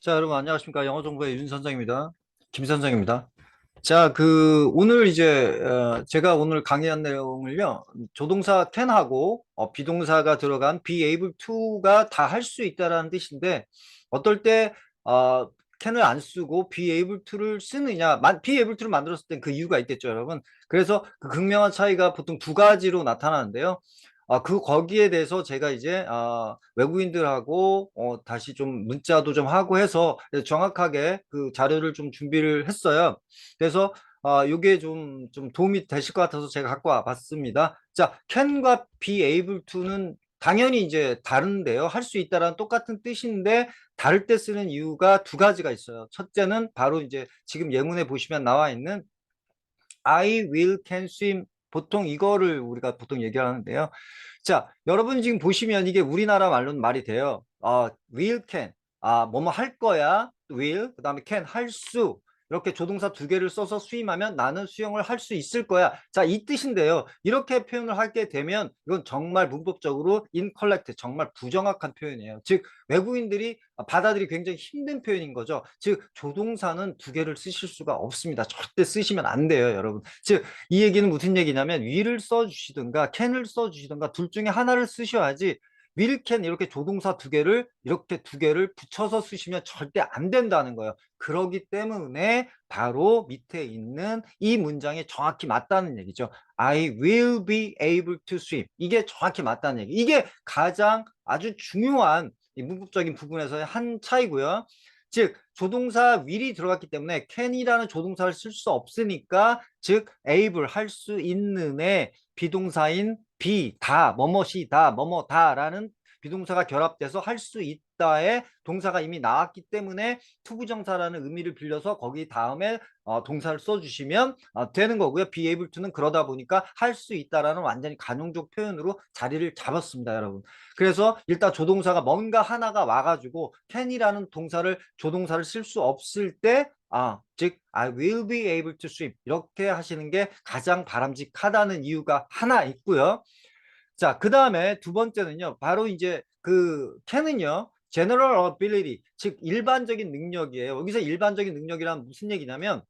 자, 여러분 안녕하십니까? 영어 정보의 윤 선생입니다. 김 선생입니다. 자, 그 오늘 이제 어, 제가 오늘 강의한 내용을요. 조동사 can하고 어, 비동사가 들어간 be able to가 다 할 수 있다라는 뜻인데 어떨 때 어, can을 안 쓰고 be able to를 쓰느냐, 만, be able to를 만들었을 땐 그 이유가 있겠죠, 여러분. 그래서 그 극명한 차이가 보통 두 가지로 나타나는데요. 아, 그 거기에 대해서 제가 이제 아, 외국인들하고 어, 다시 좀 문자도 좀 하고 해서 정확하게 그 자료를 좀 준비를 했어요. 그래서 아, 요게 좀, 좀 도움이 되실 것 같아서 제가 갖고 와봤습니다. 자, can과 be able to는 당연히 이제 다른데요. 할 수 있다라는 똑같은 뜻인데 다를 때 쓰는 이유가 두 가지가 있어요. 첫째는 바로 이제 지금 예문에 보시면 나와 있는 I will can swim 보통 이거를 우리가 보통 얘기하는데요. 자, 여러분 지금 보시면 이게 우리나라 말로는 말이 돼요. 아, will can. 아, 뭐뭐 할 거야. will. 그 다음에 can. 할 수. 이렇게 조동사 두 개를 써서 수임하면 나는 수영을 할 수 있을 거야. 자, 이 뜻인데요. 이렇게 표현을 하게 되면 이건 정말 문법적으로 incorrect, 정말 부정확한 표현이에요. 즉, 외국인들이 받아들이 굉장히 힘든 표현인 거죠. 즉, 조동사는 두 개를 쓰실 수가 없습니다. 절대 쓰시면 안 돼요, 여러분. 즉, 이 얘기는 무슨 얘기냐면 will을 써주시든가 can을 써주시든가 둘 중에 하나를 쓰셔야지 can 이렇게 조동사 두 개를 이렇게 두 개를 붙여서 쓰시면 절대 안 된다는 거예요. 그러기 때문에 바로 밑에 있는 이 문장이 정확히 맞다는 얘기죠. I will be able to swim. 이게 정확히 맞다는 얘기. 이게 가장 아주 중요한 이 문법적인 부분에서의 한 차이고요. 즉 조동사 will이 들어갔기 때문에 can이라는 조동사를 쓸 수 없으니까 즉 able 할 수 있는에 비동사인 be 다 뭐뭐시 다 뭐뭐 다라는 비동사가 결합돼서 할 수 있다에 동사가 이미 나왔기 때문에 투부정사라는 의미를 빌려서 거기 다음에 어, 동사를 써주시면 어, 되는 거고요. be able to는 그러다 보니까 할 수 있다라는 완전히 간용적 표현으로 자리를 잡았습니다, 여러분. 그래서 일단 조동사가 뭔가 하나가 와가지고 can이라는 동사를 조동사를 쓸 수 없을 때 아, 즉 I will be able to swim 이렇게 하시는 게 가장 바람직하다는 이유가 하나 있고요. 자, 그 다음에 두 번째는요. 바로 이제 그 can은요. general ability, 즉 일반적인 능력이에요. 여기서 일반적인 능력이란 무슨 얘기냐면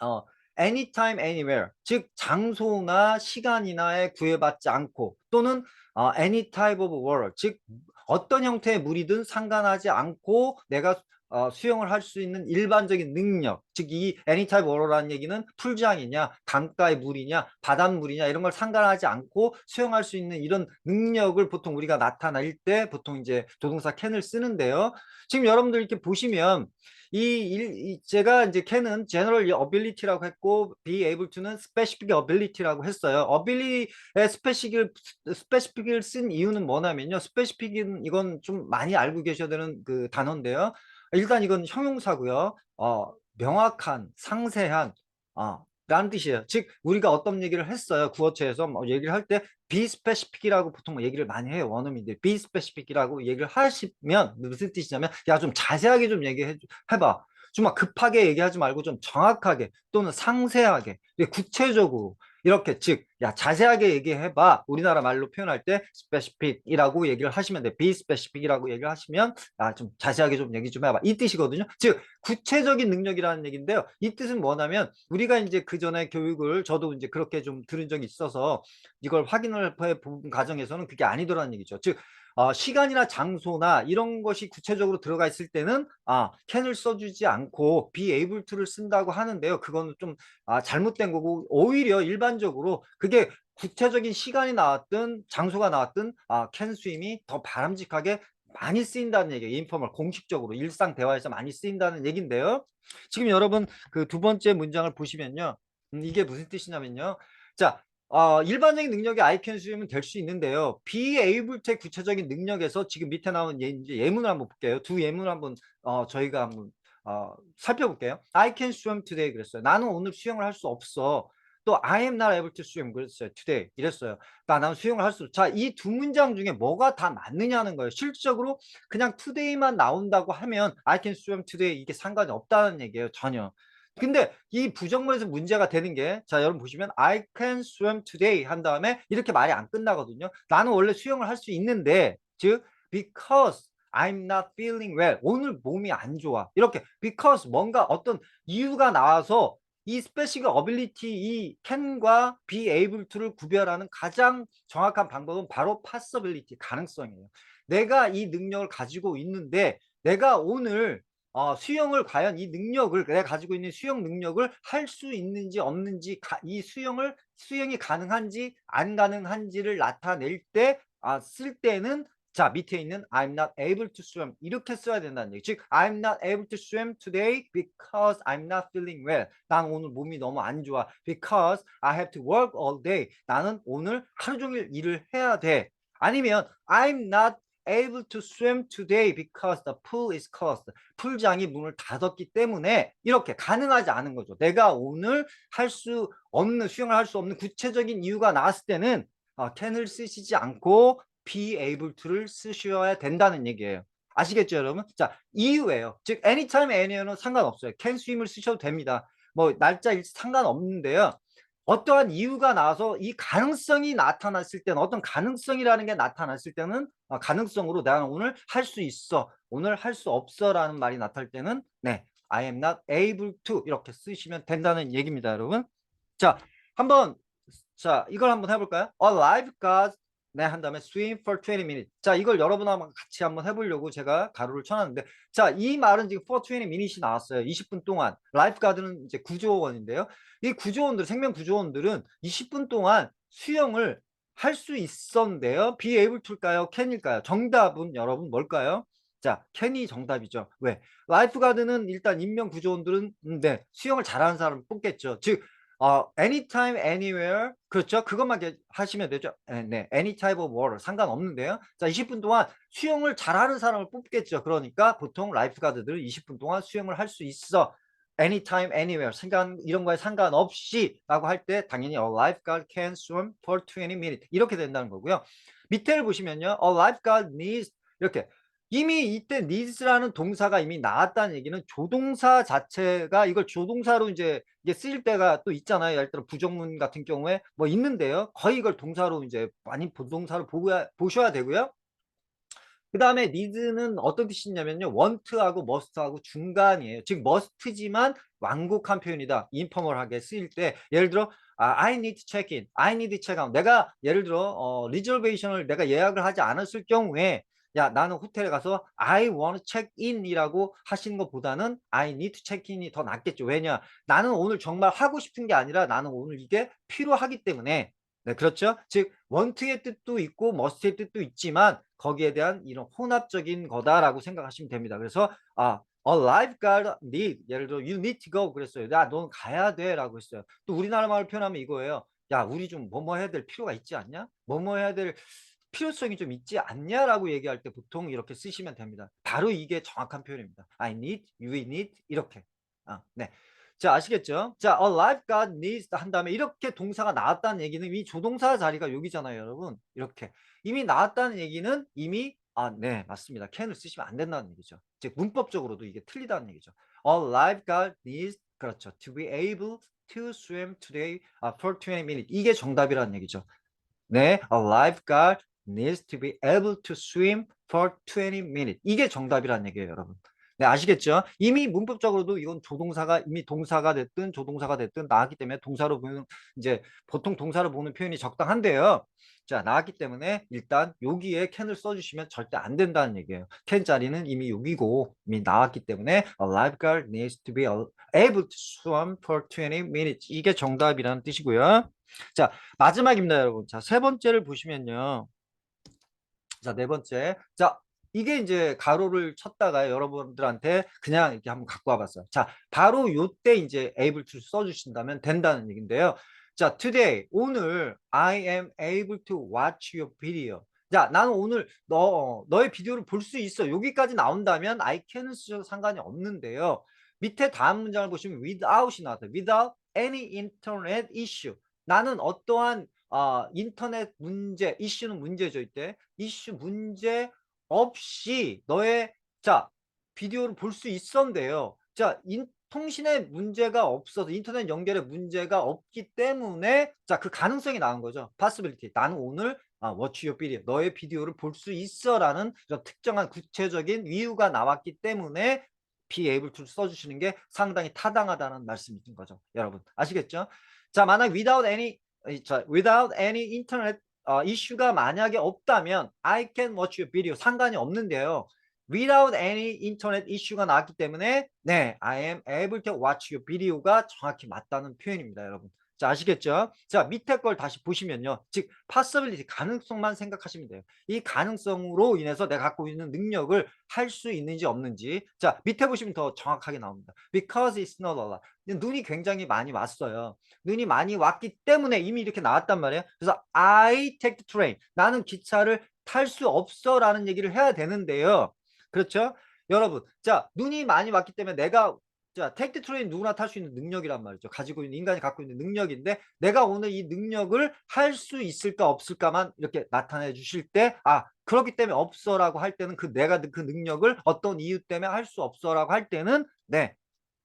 어, anytime, anywhere, 즉 장소나 시간이나에 구애받지 않고 또는 어, any type of water, 즉 어떤 형태의 물이든 상관하지 않고 내가 어, 수영을 할 수 있는 일반적인 능력, 즉 이 애니타입 워러라는 얘기는 풀장이냐, 강가의 물이냐, 바닷물이냐 이런 걸 상관하지 않고 수영할 수 있는 이런 능력을 보통 우리가 나타낼 때 보통 이제 조동사 캔을 쓰는데요. 지금 여러분들 이렇게 보시면 이, 이 제가 이제 캔은 general ability라고 했고 be able to는 specific ability라고 했어요. ability의 specific을 specific을 쓴 이유는 뭐냐면요. specific은 이건 좀 많이 알고 계셔야 되는 그 단어인데요. 일단 이건 형용사고요. 어, 명확한, 상세한, 어, 라는 뜻이에요. 즉 우리가 어떤 얘기를 했어요. 구어체에서 뭐 얘기를 할때 specific이라고 보통 뭐 얘기를 많이 해요. 원어민들 specific이라고 얘기를 하시면 무슨 뜻이냐면 야 좀 자세하게 좀 얘기해 해봐. 좀 막 급하게 얘기하지 말고 좀 정확하게 또는 상세하게 구체적으로 이렇게 즉, 야, 자세하게 얘기해봐. 우리나라 말로 표현할 때 specific이라고 얘기를 하시면 돼. be specific이라고 얘기를 하시면 아, 좀 자세하게 좀 얘기 좀 해봐. 이 뜻이거든요. 즉, 구체적인 능력이라는 얘기인데요. 이 뜻은 뭐냐면 우리가 이제 그 전에 교육을 저도 이제 그렇게 좀 들은 적이 있어서 이걸 확인을 해본 과정에서는 그게 아니더라는 얘기죠. 즉, 어, 시간이나 장소나 이런 것이 구체적으로 들어가 있을 때는 아 can을 써주지 않고 be able to를 쓴다고 하는데요. 그거는 좀 아, 잘못된 거고 오히려 일반적으로 그게 구체적인 시간이 나왔든 장소가 나왔든 아, can swim이 더 바람직하게 많이 쓰인다는 얘기예요. 인포멀 공식적으로 일상 대화에서 많이 쓰인다는 얘기인데요. 지금 여러분 그 두 번째 문장을 보시면요. 음, 이게 무슨 뜻이냐면요. 자, 어, 일반적인 능력이 I can swim은 될 수 있는데요. be able to의 구체적인 능력에서 지금 밑에 나온 예, 예문을 한번 볼게요. 두 예문을 한번 어, 저희가 한번 어, 살펴볼게요. I can swim today 그랬어요. 나는 오늘 수영을 할 수 없어. 또 I am not able to swim 그랬어요. today 이랬어요. 나는 수영을 할 수. 없어. 자, 이 두 문장 중에 뭐가 다 맞느냐는 거예요. 실질적으로 그냥 today만 나온다고 하면 I can swim today 이게 상관이 없다는 얘기예요. 전혀. 근데 이 부정문에서 문제가 되는 게, 자, 여러분 보시면, I can swim today 한 다음에 이렇게 말이 안 끝나거든요. 나는 원래 수영을 할 수 있는데, 즉, because I'm not feeling well. 오늘 몸이 안 좋아. 이렇게 because 뭔가 어떤 이유가 나와서 이 specific ability 이 can과 be able to를 구별하는 가장 정확한 방법은 바로 possibility 가능성이에요. 내가 이 능력을 가지고 있는데 내가 오늘 어, 수영을 과연 이 능력을 내가 가지고 있는 수영 능력을 할 수 있는지 없는지 가, 이 수영을 수영이 가능한지 안 가능한지를 나타낼 때 아, 쓸 때는 자 밑에 있는 I'm not able to swim 이렇게 써야 된다는 얘기 즉 I'm not able to swim today because I'm not feeling well 난 오늘 몸이 너무 안 좋아 because I have to work all day 나는 오늘 하루 종일 일을 해야 돼 아니면 I'm not able to swim today because the pool is closed. 풀장이 문을 닫았기 때문에 이렇게 가능하지 않은 거죠. 내가 오늘 할 수 없는 수영을 할 수 없는 구체적인 이유가 나왔을 때는 어, can을 쓰시지 않고 be able to를 쓰셔야 된다는 얘기예요. 아시겠죠, 여러분? 자, 이유예요. 즉 anytime, anywhere는 상관없어요. can swim을 쓰셔도 됩니다. 뭐 날짜 일 상관없는데요. 어떠한 이유가 나와서 이 가능성이 나타났을 때는 어떤 가능성이라는 게 나타났을 때는 어, 가능성으로 나는 오늘 할 수 있어 오늘 할 수 없어라는 말이 나타날 때는 네 I am not able to 이렇게 쓰시면 된다는 얘기입니다 여러분 자 한번 자 이걸 한번 해볼까요 A lifeguard 네, 한 다음에 swim for 20 minutes. 자, 이걸 여러분하고 같이 한번 해보려고 제가 가로를 쳐놨는데, 자, 이 말은 지금 for 20 minutes이 나왔어요. 20분 동안. 라이프가드는 이제 구조원인데요. 이 구조원들, 생명 구조원들은 20분 동안 수영을 할 수 있었는데요. be able to일까요? can일까요? 정답은 여러분 뭘까요? 자, can이 정답이죠. 왜? 라이프가드는 일단 인명 구조원들은 음, 네, 수영을 잘하는 사람을 뽑겠죠. 즉, 어, anytime, anywhere. 그렇죠. 그것만 게- 하시면 되죠. 에, 네. any type of water. 상관없는데요. 자, 20분 동안 수영을 잘하는 사람을 뽑겠죠. 그러니까 보통 라이프가드들은 20분 동안 수영을 할 수 있어. anytime, anywhere. 상관, 이런 거에 상관없이 라고 할 때 당연히 a lifeguard can swim for 20 minutes. 이렇게 된다는 거고요. 밑에를 보시면요. a lifeguard needs 이렇게 이미 이때 needs라는 동사가 이미 나왔다는 얘기는 조동사 자체가 이걸 조동사로 이제 이게 쓰일 때가 또 있잖아요. 예를 들어 부정문 같은 경우에 뭐 있는데요. 거의 이걸 동사로 이제 많이 부동사로 보고야, 보셔야 되고요. 그 다음에 needs는 어떤 뜻이냐면요. want하고 must하고 중간이에요. 즉 must지만 완곡한 표현이다. 인포멀하게 쓰일 때 예를 들어 아, I need to check in, I need check out. 내가 예를 들어 어, 리저베이션을 내가 예약을 하지 않았을 경우에 야 나는 호텔에 가서 I want to check in이라고 하시는 것보다는 I need to check in이 더 낫겠죠. 왜냐 나는 오늘 정말 하고 싶은 게 아니라 나는 오늘 이게 필요하기 때문에 네, 그렇죠. 즉 want의 뜻도 있고 must의 뜻도 있지만 거기에 대한 이런 혼합적인 거다라고 생각하시면 됩니다. 그래서 아, a lifeguard need 예를 들어 you need to go 그랬어요. 야, 넌 가야 돼 라고 했어요. 또 우리나라 말을 표현하면 이거예요. 야, 우리 좀 뭐뭐 해야 될 필요가 있지 않냐? 뭐뭐 해야 될 필요성이 좀 있지 않냐라고 얘기할 때 보통 이렇게 쓰시면 됩니다. 바로 이게 정확한 표현입니다. I need, you need 이렇게. 아, 네. 자, 아시겠죠? 자, a lifeguard needs 한 다음에 이렇게 동사가 나왔다는 얘기는 이 조동사 자리가 여기잖아요, 여러분. 이렇게. 이미 나왔다는 얘기는 이미 아, 네, 맞습니다. can을 쓰시면 안 된다는 얘기죠. 즉 문법적으로도 이게 틀리다는 얘기죠. A lifeguard needs 그렇죠. to be able to swim today uh, for 20 minutes. 이게 정답이라는 얘기죠. 네, a lifeguard needs to be able to swim for 20 minutes. 이게 정답이라는 얘기예요, 여러분. 네, 아시겠죠? 이미 문법적으로도 이건 조동사가 이미 동사가 됐든 조동사가 됐든 나왔기 때문에 동사로 보는 이제 보통 동사로 보는 표현이 적당한데요. 자, 나왔기 때문에 일단 여기에 can을 써주시면 절대 안 된다는 얘기예요. can 자리는 이미 여기고 이미 나왔기 때문에 a lifeguard needs to be able to swim for 20 minutes. 이게 정답이라는 뜻이고요. 자, 마지막입니다, 여러분. 자, 세 번째를 보시면요. 자, 네 번째. 자, 이게 이제 가로를 쳤다가 여러분들한테 그냥 이렇게 한번 갖고 와봤어요. 자, 바로 요때 이제 able to 써주신다면 된다는 얘기인데요. 자, today, 오늘 I am able to watch your video. 자, 나는 오늘 너, 너의 비디오를 볼 수 있어. 여기까지 나온다면 I can은 쓰셔도 상관이 없는데요. 밑에 다음 문장을 보시면 without이 나왔어요. without any internet issue. 나는 어떠한 어, 인터넷 문제, 이슈는 문제죠, 이때. 이슈 문제 없이 너의 자 비디오를 볼 수 있었는데요. 자 인, 통신에 문제가 없어서 인터넷 연결에 문제가 없기 때문에 자 그 가능성이 나온 거죠. possibility. 나는 오늘 아, watch your video. 너의 비디오를 볼 수 있어라는 특정한 구체적인 이유가 나왔기 때문에 be able to 써주시는 게 상당히 타당하다는 말씀인 거죠. 여러분 아시겠죠? 자 만약 without any 이, 자, without any internet 어, 이슈가 만약에 없다면 I can watch your video 상관이 없는데요. without any internet 이슈가 나왔기 때문에 네, I am able to watch your video가 정확히 맞다는 표현입니다, 여러분. 자, 아시겠죠? 자, 밑에 걸 다시 보시면요. 즉, possibility, 가능성만 생각하시면 돼요. 이 가능성으로 인해서 내가 갖고 있는 능력을 할 수 있는지 없는지. 자, 밑에 보시면 더 정확하게 나옵니다. Because it's not a lot. 눈이 굉장히 많이 왔어요. 눈이 많이 왔기 때문에 이미 이렇게 나왔단 말이에요. 그래서 I take the train. 나는 기차를 탈 수 없어 라는 얘기를 해야 되는데요. 그렇죠? 여러분, 자, 눈이 많이 왔기 때문에 내가 자, the train 누구나 탈 수 있는 능력이란 말이죠. 가지고 있는 인간이 갖고 있는 능력인데 내가 오늘 이 능력을 할 수 있을까 없을까만 이렇게 나타내 주실 때 아, 그렇기 때문에 없어라고 할 때는 그 내가 그 능력을 어떤 이유 때문에 할 수 없어라고 할 때는 네.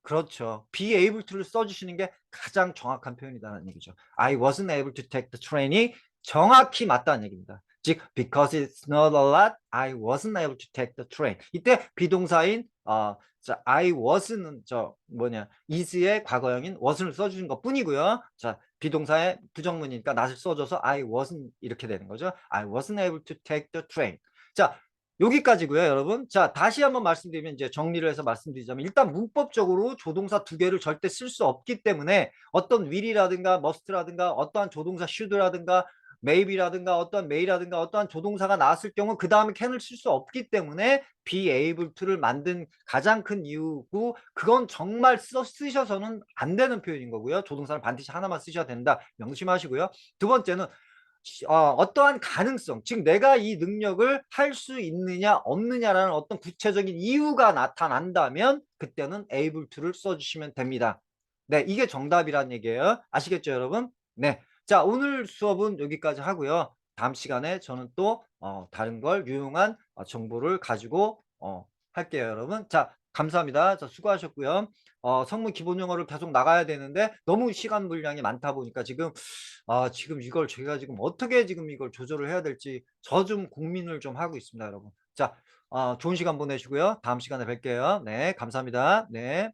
그렇죠. be able to를 써 주시는 게 가장 정확한 표현이다는 얘기죠. I wasn't able to take the train이 정확히 맞다는 얘기입니다. 즉 because it's not a lot, I wasn't able to take the train. 이때 비동사인 어, 자, I was는 저 뭐냐 is의 과거형인 was를 써주신 것 뿐이고요. 자, 비동사의 부정문이니까 not을 써줘서 I wasn't 이렇게 되는 거죠. I wasn't able to take the train. 자, 여기까지고요, 여러분. 자, 다시 한번 말씀드리면 이제 정리를 해서 말씀드리자면 일단 문법적으로 조동사 두 개를 절대 쓸 수 없기 때문에 어떤 will이라든가 must라든가 어떠한 조동사 should라든가 maybe라든가 어떠한 may라든가 어떠한 조동사가 나왔을 경우 그 다음에 can을 쓸수 없기 때문에 be able to를 만든 가장 큰 이유고 그건 정말 써, 쓰셔서는 안 되는 표현인 거고요. 조동사는 반드시 하나만 쓰셔야 된다. 명심하시고요. 두 번째는 어, 어떠한 가능성, 즉 내가 이 능력을 할 수 있느냐 없느냐라는 어떤 구체적인 이유가 나타난다면 그때는 able to를 써주시면 됩니다. 네, 이게 정답이란 얘기예요. 아시겠죠, 여러분? 네. 자, 오늘 수업은 여기까지 하고요. 다음 시간에 저는 또 어, 다른 걸 유용한 어, 정보를 가지고 어, 할게요, 여러분. 자, 감사합니다. 자, 수고하셨고요. 어, 성문 기본 용어를 계속 나가야 되는데 너무 시간 분량이 많다 보니까 지금 아, 지금 이걸 제가 지금 어떻게 지금 이걸 조절을 해야 될지 저 좀 고민을 좀 하고 있습니다, 여러분. 자, 어, 좋은 시간 보내시고요. 다음 시간에 뵐게요. 네, 감사합니다. 네.